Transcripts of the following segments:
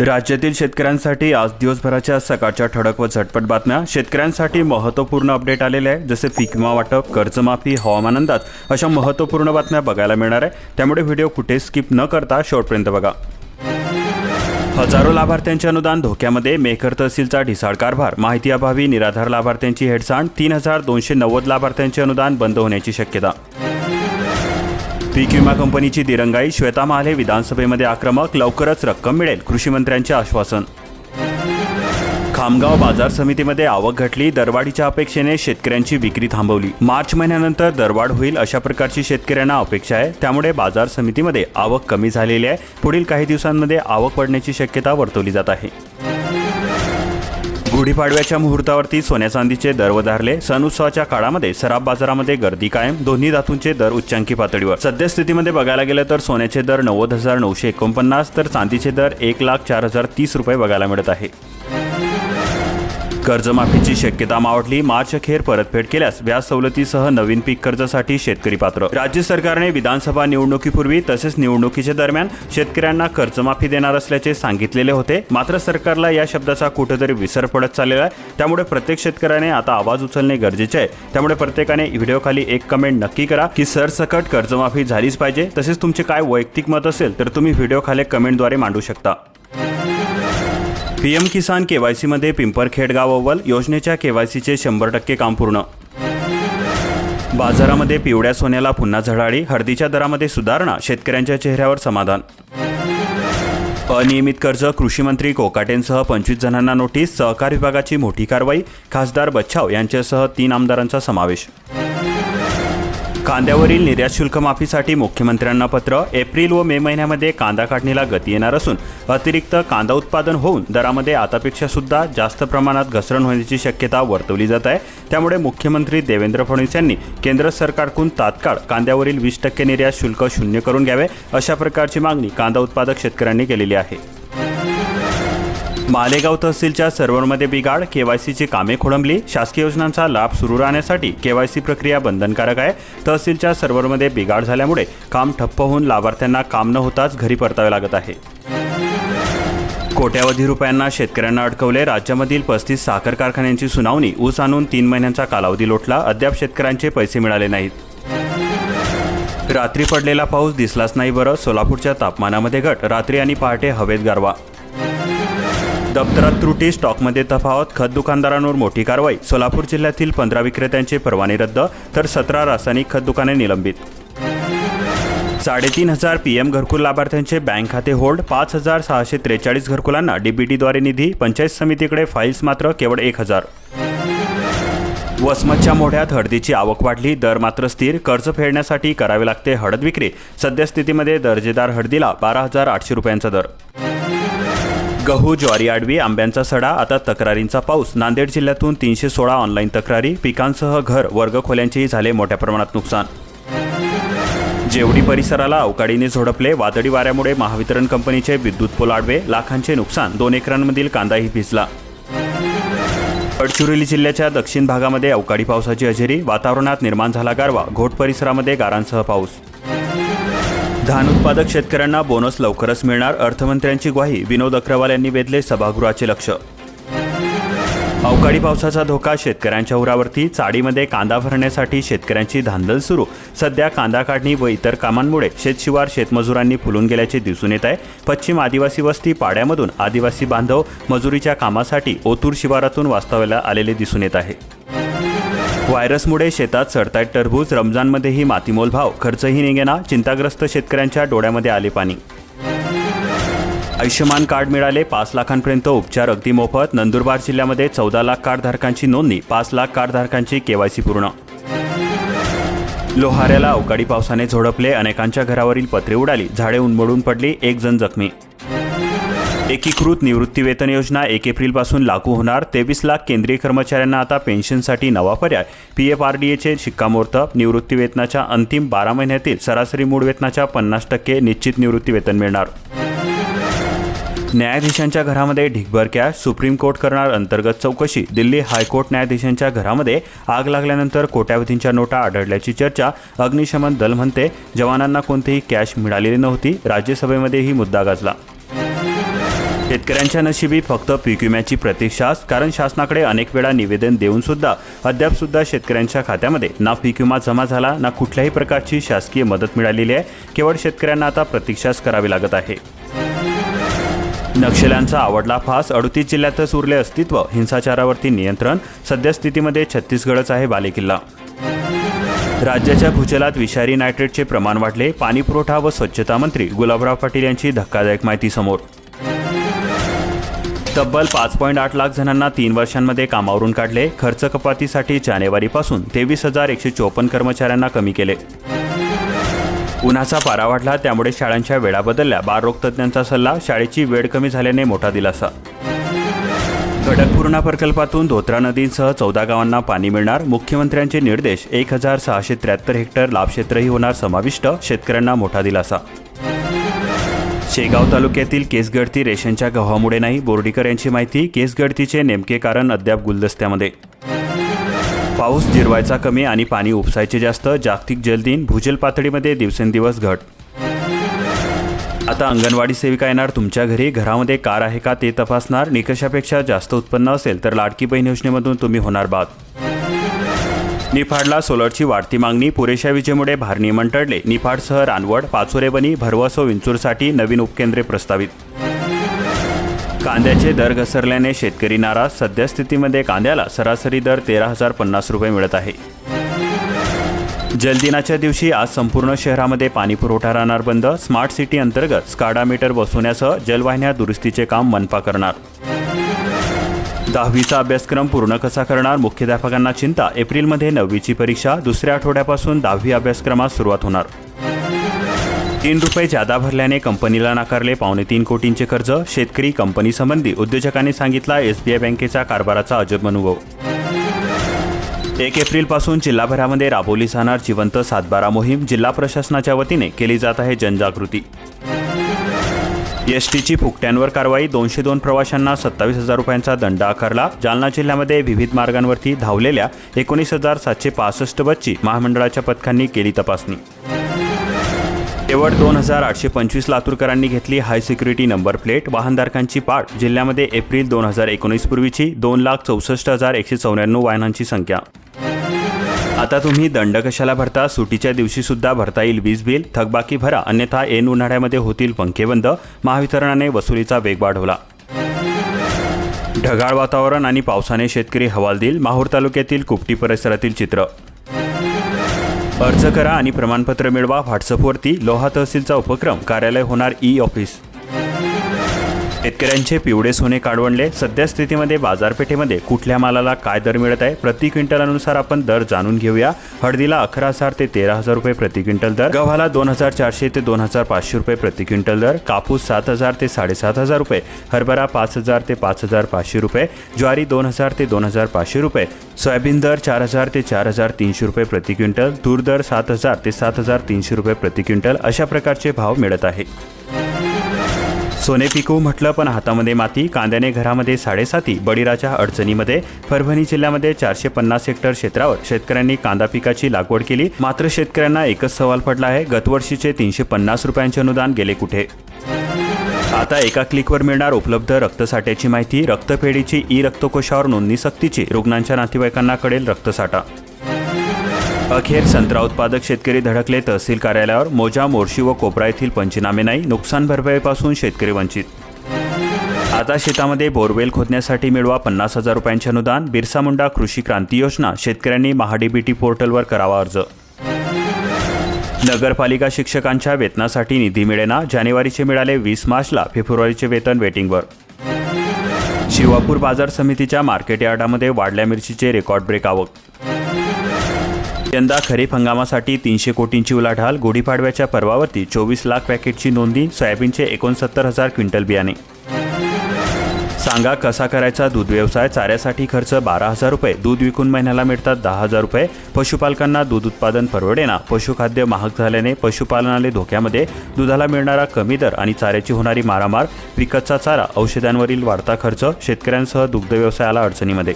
राज्यातील शेतकऱ्यांसाठी आज दिवसभराच्या सकाळच्या ठळक व झटपट बातम्या. शेतकऱ्यांसाठी महत्त्वपूर्ण अपडेट आलेले आहे. जसे पीक विमा वाटप कर्जमाफी हवामान अंदाज अशा महत्त्वपूर्ण बातम्या बघायला मिळणार आहे. त्यामुळे व्हिडिओ कुठे स्किप न करता शेवटपर्यंत बघा. हजारो लाभार्थ्यांचे अनुदान धोक्यामध्ये. मेकर तहसीलचा ढिसाळ कारभार. माहिती अभावी निराधार लाभार्थ्यांची हेडसाण तीन हजार दोनशे नव्वद लाभार्थ्यांचे अनुदान बंद होण्याची शक्यता. पीक विमा कंपनीची दिरंगाई श्वेता महाले विधानसभेमध्ये आक्रमक लवकरच रक्कम मिळेल कृषीमंत्र्यांचे आश्वासन. खामगाव बाजार समितीमध्ये आवक घटली दरवाढीच्या अपेक्षेने शेतकऱ्यांची विक्री थांबवली. मार्च महिन्यानंतर दरवाढ होईल अशा प्रकारची शेतकऱ्यांना अपेक्षा आहे त्यामुळे बाजार समितीमध्ये आवक कमी झालेली आहे. पुढील काही दिवसांमध्ये आवक पडण्याची शक्यता वर्तवली जात आहे. गुढीपाडव्याच्या मुहूर्तावरती सोन्या चांदीचे दर वधारले. सण उत्सवाच्या काळामध्ये सराफ बाजारामध्ये गर्दी कायम दोन्ही धातूंचे दर उच्चांकी पातळीवर. सद्यस्थितीमध्ये बघायला गेलं तर सोन्याचे दर नव्वद हजार नऊशे एकोणपन्नास तर चांदीचे दर एक लाख चार हजार तीस रुपये बघायला मिळत आहे. कर्जमाफीची शक्यता मावळली मार्च अखेर परतफेड केल्यास व्याज सवलतीसह नवीन पीक कर्जासाठी शेतकरी पात्र. राज्य सरकारने विधानसभा निवडणुकीपूर्वी तसेच निवडणुकीच्या दरम्यान शेतकऱ्यांना कर्जमाफी देणार असल्याचे सांगितलेले होते. मात्र सरकारला या शब्दाचा कुठेतरी विसर पडत चाललेला आहे. त्यामुळे प्रत्येक शेतकऱ्याने आता आवाज उचलणे गरजेचे आहे. त्यामुळे प्रत्येकाने व्हिडिओखाली एक कमेंट नक्की करा की सरसकट कर्जमाफी झालीच पाहिजे. तसेच तुमचे काय वैयक्तिक मत असेल तर तुम्ही व्हिडिओखाली कमेंटद्वारे मांडू शकता. पीएम किसान केवायसीमध्ये पिंपरखेड गाव अव्वल योजनेच्या केवायसीचे शंभर टक्के काम पूर्ण. बाजारामध्ये पिवळ्या सोन्याला पुन्हा झळाळी हळदीच्या दरामध्ये सुधारणा शेतकऱ्यांच्या चेहऱ्यावर समाधान. अनियमित कर्ज कृषीमंत्री कोकाटेंसह पंचवीस जणांना नोटीस सहकार विभागाची मोठी कारवाई खासदार बच्छाव यांच्यासह तीन आमदारांचा समावेश. कांद्यावरील निर्यात शुल्क माफीसाठी मुख्यमंत्र्यांना पत्र. एप्रिल व मे महिन्यामध्ये कांदा काढणीला गती येणार असून अतिरिक्त कांदा उत्पादन होऊन दरामध्ये आतापेक्षा सुद्धा जास्त प्रमाणात घसरण होण्याची शक्यता वर्तवली जात आहे. त्यामुळे मुख्यमंत्री देवेंद्र फडणवीस यांनी केंद्र सरकारकडून तात्काळ कांद्यावरील वीस टक्के निर्यात शुल्क शून्य करून घ्यावे अशा प्रकारची मागणी कांदा उत्पादक शेतकऱ्यांनी केलेली आहे. मालेगाव तहसीलच्या सर्व्हरमध्ये बिघाड केवायसीची कामे खोळंबली. शासकीय योजनांचा लाभ सुरू राहण्यासाठी केवायसी प्रक्रिया बंधनकारक आहे. तहसीलच्या सर्व्हरमध्ये बिघाड झाल्यामुळे काम ठप्प होऊन लाभार्थ्यांना काम न होताच घरी परतावे लागत आहे. कोट्यावधी रुपयांना शेतकऱ्यांना अडकवले. राज्यामधील पस्तीस साखर कारखान्यांची सुनावणी ऊस आणून तीन महिन्यांचा कालावधी लोटला. अद्याप शेतकऱ्यांचे पैसे मिळाले नाहीत. रात्री पडलेला पाऊस दिसलाच नाही बरं. सोलापूरच्या तापमानामध्ये घट. रात्री आणि पहाटे हवेत गारवा. दप्तरात त्रुटी स्टॉकमध्ये तफावत खत दुकानदारांवर मोठी कारवाई. सोलापूर जिल्ह्यातील पंधरा विक्रेत्यांचे परवाने रद्द तर सतरा रासायनिक खत दुकाने निलंबित. साडेतीन हजार पी एम घरकुल लाभार्थ्यांचे बँक खाते होल्ड पाच हजार सहाशे त्रेचाळीस घरकुलांना डीबीटीद्वारे निधी पंचायत समितीकडे फाईल्स मात्र केवळ एक हजार. वसमतच्या मोढ्यात हळदीची आवक वाढली दर मात्र स्थिर कर्ज फेडण्यासाठी करावे लागते हळद विक्री. सद्यस्थितीमध्ये दर्जेदार हळदीला बारा हजार आठशे रुपयांचा दर. गहू ज्वारी आडवी आंब्यांचा सडा आता तक्रारींचा पाऊस. नांदेड जिल्ह्यातून तीनशे सोळा ऑनलाईन तक्रारी. पिकांसह घर वर्गखोल्यांचेही झाले मोठ्या प्रमाणात नुकसान. जेवढी परिसराला अवकाळीने झोडपले वादळी वाऱ्यामुळे महावितरण कंपनीचे विद्युत पोल आडवे लाखांचे नुकसान. दोन एकरांमधील कांदाही भिजला. गडचिरोली जिल्ह्याच्या दक्षिण भागामध्ये अवकाळी पावसाची हजेरी. वातावरणात निर्माण झाला गारवा. घोट परिसरामध्ये गारांसह पाऊस. धान उत्पादक शेतकऱ्यांना बोनस लवकरच मिळणार अर्थमंत्र्यांची ग्वाही विनोद अग्रवाल यांनी वेधले सभागृहाचे लक्ष. अवकाळी पावसाचा धोका शेतकऱ्यांच्या उरावरती चाडीमध्ये कांदा भरण्यासाठी शेतकऱ्यांची धांदल सुरू. सध्या कांदा काढणी व इतर कामांमुळे शेतशिवार शेतमजुरांनी फुलून गेल्याचे दिसून येत आहे. पश्चिम आदिवासी वस्ती पाड्यामधून आदिवासी बांधव मजुरीच्या कामासाठी ओतूर शिवारातून वास्तव्याला आलेले दिसून येत आहे. व्हायरसमुळे शेतात सडतायत टरबूज रमजानमध्येही मातीमोल भाव. खर्चही निघेना चिंताग्रस्त शेतकऱ्यांच्या डोळ्यामध्ये आले पाणी. आयुष्यमान कार्ड मिळाले पाच लाखांपर्यंत उपचार अगदी मोफत. नंदुरबार जिल्ह्यामध्ये चौदा लाख कार्डधारकांची नोंदणी पाच लाख कार्डधारकांची केवायसी पूर्ण. लोहाऱ्याला अवकाळी पावसाने झोडपले अनेकांच्या घरावरील पत्रे उडाली. झाडे उन्मळून पडली एक जण जखमी. एकीकृत निवृत्ती वेतन योजना एक एप्रिलपासून लागू होणार. तेवीस लाख केंद्रीय कर्मचाऱ्यांना आता पेन्शनसाठी नवा पर्याय. पी एफ आर डी एचे शिक्कामोर्तब. निवृत्ती वेतनाच्या अंतिम बारा महिन्यातील सरासरी मूळ वेतनाच्या पन्नास टक्के निश्चित निवृत्ती वेतन मिळणार. न्यायाधीशांच्या घरामध्ये ढिगभर कॅश सुप्रीम कोर्ट करणार अंतर्गत चौकशी. दिल्ली हायकोर्ट न्यायाधीशांच्या घरामध्ये आग लागल्यानंतर कोट्यावधींच्या नोटा आढळल्याची चर्चा. अग्निशमन दल म्हणते जवानांना कोणतीही कॅश मिळालेली नव्हती. राज्यसभेमध्ये ही मुद्दा गाजला. शेतकऱ्यांच्या नशिबी फक्त पीक विम्याची प्रतीक्षाच कारण शासनाकडे अनेक वेळा निवेदन देऊन सुद्धा अद्याप सुद्धा शेतकऱ्यांच्या खात्यामध्ये ना पीक विमा जमा झाला ना कुठल्याही प्रकारची शासकीय मदत मिळालेली आहे. केवळ शेतकऱ्यांना आता प्रतीक्षाच करावी लागत आहे. नक्षल्यांचा आवडला फास अडतीस जिल्ह्यातच उरले अस्तित्व हिंसाचारावरती नियंत्रण सद्यस्थितीमध्ये छत्तीसगडच आहे बालेकिल्ला. राज्याच्या भूजलात विषारी नायट्रेटचे प्रमाण वाढले पाणीपुरवठा व स्वच्छता मंत्री गुलाबराव पाटील यांची धक्कादायक माहिती समोर. तब्बल पाच पॉईंट आठ लाख जणांना तीन वर्षांमध्ये कामावरून काढले. खर्च कपातीसाठी जानेवारीपासून तेवीस हजार एकशे चोपन्न कर्मचाऱ्यांना कमी केले. उन्हाचा पारा वाढला त्यामुळे शाळांच्या वेळा बदलल्या. बालरोग तज्ज्ञांचा सल्ला शाळेची वेळ कमी झाल्याने मोठा दिलासा. खडकपूर्णा प्रकल्पातून धोत्रा नदीसह चौदा गावांना पाणी मिळणार. मुख्यमंत्र्यांचे निर्देश एक हजार सहाशे त्र्याहत्तर हेक्टर लाभक्षेत्रही होणार समाविष्ट. शेतकऱ्यांना मोठा दिलासा. शेगाव तालुक्यातील केसगळती रेशनच्या गव्हामुळे नाही बोर्डीकर यांची माहिती केसगळतीचे नेमके कारण अद्याप गुलदस्त्यामध्ये. पाऊस जिरवायचा कमी आणि पाणी उपसायचे जास्त जागतिक जलदिन भूजल पातळीमध्ये दिवसेंदिवस घट. आता अंगणवाडी सेविका येणार तुमच्या घरी घरामध्ये कार आहे का ते तपासणार निकषापेक्षा जास्त उत्पन्न असेल तर लाडकी बहीण योजनेमधून तुम्ही होणार बाद. निफाडला सोलरची वाढती मागणी पुरेशा विजेमुळे भारणी मंडळले टळले निफाडसह रानवड पाचोरेबनी भरवसो विंचूरसाठी नवीन उपकेंद्रे प्रस्तावित. कांद्याचे दर घसरल्याने शेतकरी नाराज सद्यस्थितीमध्ये कांद्याला सरासरी दर तेरा हजार पन्नास रुपये मिळत आहे. जलदिनाच्या दिवशी आज संपूर्ण शहरामध्ये पाणी पुरवठा राहणार बंद स्मार्ट सिटी अंतर्गत स्काडा मीटर बसवण्यासह जलवाहिन्या दुरुस्तीचे काम मनपा करणार. दहावीचा अभ्यासक्रम पूर्ण कसा करणार? मुख्याध्यापकांना चिंता. एप्रिलमध्ये नववीची परीक्षा. दुसऱ्या आठवड्यापासून दहावी अभ्यासक्रमास सुरुवात होणार. तीन रुपये जादा भरल्याने कंपनीला नाकारले पावणे तीन कोटींचे कर्ज. शेतकरी कंपनीसंबंधी उद्योजकांनी सांगितला एसबीआय बँकेचा कारभाराचा अजब अनुभव. एक एप्रिलपासून जिल्हाभरामध्ये राबवली जाणार जिवंत सातबारा मोहीम जिल्हा प्रशासनाच्या वतीने केली जात आहे जनजागृती. एस टीची फुकट्यांवर कारवाई दोनशे दोन प्रवाशांना सत्तावीस हजार रुपयांचा दंड आकारला. जालना जिल्ह्यामध्ये विविध मार्गांवरती धावलेल्या एकोणीस हजार सातशे पासष्ट बसची महामंडळाच्या पथकांनी केली तपासणी. केवळ दोन हजार आठशे पंचवीस लातूरकरांनी घेतली हाय सिक्युरिटी नंबर प्लेट. वाहनधारकांची पाठ जिल्ह्यामध्ये एप्रिल दोन हजार एकोणीस पूर्वीची दोन लाख चौसष्ट हजार एकशे चौऱ्याण्णव वाहनांची संख्या. आता तुम्ही दंड कशाला भरता? सुटीच्या दिवशी सुद्धा भरता येईल वीज बिल थकबाकी भरा अन्यथा ऐन उन्हाळ्यामध्ये होतील पंखे बंद महावितरणाने वसुलीचा वेग वाढवला. ढगाळ वातावरण आणि पावसाने शेतकरी हवालदिल माहूर तालुक्यातील कुपटी परिसरातील चित्र. अर्ज करा आणि प्रमाणपत्र मिळवा व्हॉट्सअपवरती लोहा तहसीलचा उपक्रम कार्यालय होणार ई ऑफिस शेतकऱ्यांचे पिवळे सोने काढवणले. सध्या स्थितीमध्ये बाजारपेठेमध्ये कुठल्या मालाला काय दर मिळत आहे? प्रति क्विंटलानुसार आपण दर जाणून घेऊया. हळदीला अकरा हजार ते तेरा हजार रुपये प्रति क्विंटल दर. गव्हाला दोन हजार चारशे ते दोन हजार पाचशे रुपये प्रति क्विंटल दर. कापूस सात हजार ते साडेसात हजार रुपये. हरभरा पाच हजार ते पाच हजार पाचशे रुपये. ज्वारी दोन हजार ते दोन हजार पाचशे रुपये. सोयाबीन दर चार हजार ते चार हजार तीनशे रुपये प्रति क्विंटल. तूर दर सात हजार ते सात हजार तीनशे रुपये प्रति क्विंटल अशा प्रकारचे भाव मिळत आहे. सोने पिकू म्हटलं पण हातामध्ये माती कांद्याने घरामध्ये साडेसाती बळीराच्या अडचणीमध्ये परभणी जिल्ह्यामध्ये चारशे पन्नास हेक्टर क्षेत्रावर शेतकऱ्यांनी कांदा पिकाची लागवड केली. मात्र शेतकऱ्यांना एकच सवाल पडला आहे गतवर्षीचे तीनशे पन्नास रुपयांचे अनुदान गेले कुठे? आता एका क्लिकवर मिळणार उपलब्ध रक्तसाठ्याची माहिती रक्तपेढीची ई रक्तकोशावर नोंदणी सक्तीची रुग्णांच्या नातेवाईकांना कळेल रक्तसाठा अखेर संत्रा उत्पादक शेतकरी धडकले तहसील कार्यालयावर मोजा मोर्शी व कोपरा येथील पंचनामे नाही नुकसान भरपाईपासून शेतकरी वंचित. आता शेतामध्ये बोरवेल खोदण्यासाठी मिळवा पन्नास हजार रुपयांचे अनुदान बिरसा मुंडा कृषी क्रांती योजना शेतकऱ्यांनी महाडीबीटी पोर्टलवर करावा अर्ज. नगरपालिका शिक्षकांच्या वेतनासाठी निधी मिळेना जानेवारीचे मिळाले वीस मार्चला फेब्रुवारीचे वेतन वेटिंगवर. शिवापूर बाजार समितीच्या मार्केट यार्डामध्ये वाढल्या मिरचीचे रेकॉर्ड ब्रेक आवक यंदा खरीप हंगामासाठी तीनशे कोटींची उलाढाल गुढीपाडव्याच्या पर्वावरती चोवीस लाख पॅकेटची नोंदी सोयाबीनचे एकोणसत्तर हजार क्विंटल बियाणे. सांगा कसा करायचा दूध व्यवसाय? चाऱ्यासाठी खर्च बारा हजार रुपये. दूध विकून महिन्याला मिळतात दहा हजार रुपये. पशुपालकांना दूध उत्पादन परवडेना पशुखाद्य महाग झाल्याने पशुपालनाले धोक्यामध्ये. दुधाला मिळणारा कमी दर आणि चाऱ्याची होणारी मारामार विकतचा चारा औषधांवरील वाढता खर्च शेतकऱ्यांसह दुग्ध व्यवसायाला अडचणीमध्ये.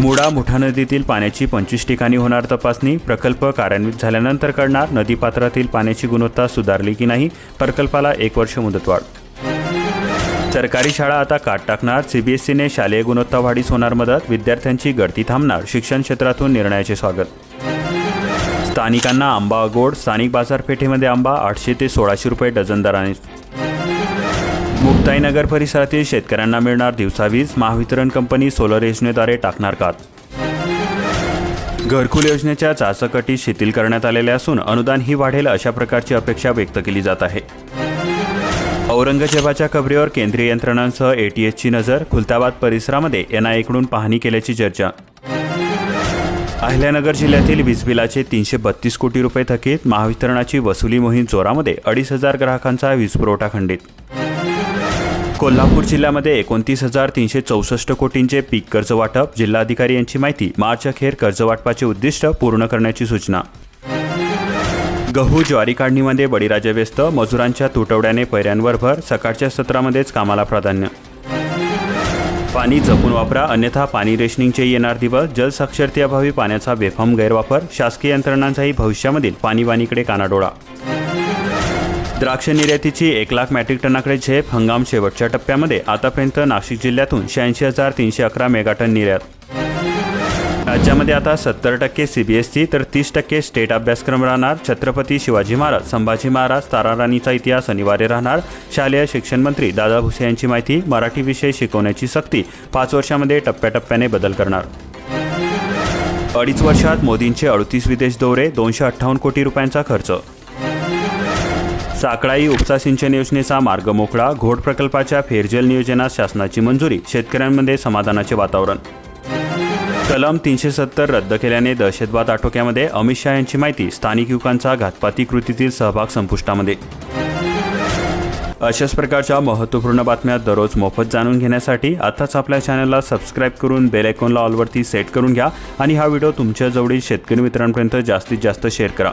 मुडा मुठा नदीतील पाण्याची पंचवीस ठिकाणी होणार तपासणी. प्रकल्प कार्यान्वित झाल्यानंतर कळणार नदीपात्रातील पाण्याची गुणवत्ता सुधारली की नाही प्रकल्पाला एक वर्ष मुदतवाढ. सरकारी शाळा आता काट टाकणार. सीबीएसईने शालेय गुणवत्ता वाढीस होणार मदत. विद्यार्थ्यांची गळती थांबणार. शिक्षण क्षेत्रातून निर्णयाचे स्वागत. स्थानिकांना आंबा गोड. स्थानिक बाजारपेठेमध्ये आंबा आठशे ते सोळाशे रुपये डझन दराने मुक्ताईनगर परिसरातील शेतकऱ्यांना मिळणार दिवसावीज महावितरण कंपनी सोलर योजनेद्वारे टाकणार कात. घरकुल योजनेच्या चाचकटी शिथिल करण्यात आलेल्या असून अनुदान ही वाढेल अशा प्रकारची अपेक्षा व्यक्त केली जात आहे. औरंगजेबाच्या कबरीवर केंद्रीय यंत्रणांसह एटीएसची नजर खुलताबाद परिसरामध्ये एनआयएकडून पाहणी केल्याची चर्चा. अहिल्यानगर जिल्ह्यातील वीजबिलाचे तीनशे बत्तीस कोटी रुपये थकीत महावितरणाची वसुली मोहीम जोरामध्ये अडीच हजार ग्राहकांचा वीजपुरवठा खंडित. कोल्हापूर जिल्ह्यामध्ये एकोणतीस हजार तीनशे चौसष्ट कोटींचे पीक कर्ज वाटप. जिल्हाधिकारी यांची माहिती मार्च अखेर कर्ज वाटपाचे उद्दिष्ट पूर्ण करण्याची सूचना. गहू ज्वारी काढणीमध्ये बळीराजा व्यस्त मजुरांच्या तुटवड्याने पैऱ्यांवर भर सकाळच्या सत्रामध्येच कामाला प्राधान्य. पाणी जपून वापरा अन्यथा पाणी रेशनिंगचे येणार दिवस जलसाक्षरतेअभावी पाण्याचा बेफाम गैरवापर शासकीय यंत्रणांचाही भविष्यामधील पाणीवाणीकडे कानाडोळा. द्राक्ष निर्यातीची एक लाख मॅट्रिक टनाकडे झेप हंगाम शेवटच्या टप्प्यामध्ये. आतापर्यंत नाशिक जिल्ह्यातून शहाऐंशी हजार तीनशे अकरा मेगाटन निर्यात. राज्यामध्ये आता सत्तर टक्के सीबीएसई तर तीस टक्के स्टेट अभ्यासक्रम राहणार. छत्रपती शिवाजी महाराज संभाजी महाराज ताराराणीचा इतिहास अनिवार्य राहणार. शालेय शिक्षण मंत्री दादा भुसे यांची माहिती मराठी विषय शिकवण्याची सक्ती पाच वर्षामध्ये टप्प्याटप्प्याने बदल करणार. अडीच वर्षात मोदींचे अडतीस विदेश दौरे दोनशे अठ्ठावन्न कोटी रुपयांचा खर्च. साकळाई उपसा सिंचन योजनेचा मार्ग मोकळा घोड प्रकल्पाच्या फेरजल नियोजनात शासनाची मंजुरी शेतकऱ्यांमध्ये समाधानाचे वातावरण. कलम तीनशे सत्तर रद्द केल्याने दहशतवाद आटोक्यामध्ये अमित शहा यांची माहिती स्थानिक युवकांचा घातपाती कृतीतील सहभाग संपुष्टामध्ये. अशाच प्रकारच्या महत्त्वपूर्ण बातम्या दररोज मोफत जाणून घेण्यासाठी आताच आपल्या चॅनलला सबस्क्राईब करून बेल आयकॉनला ऑलवरती सेट करून घ्या आणि हा व्हिडिओ तुमच्या जवळील शेतकरी मित्रांपर्यंत जास्तीत जास्त शेअर करा.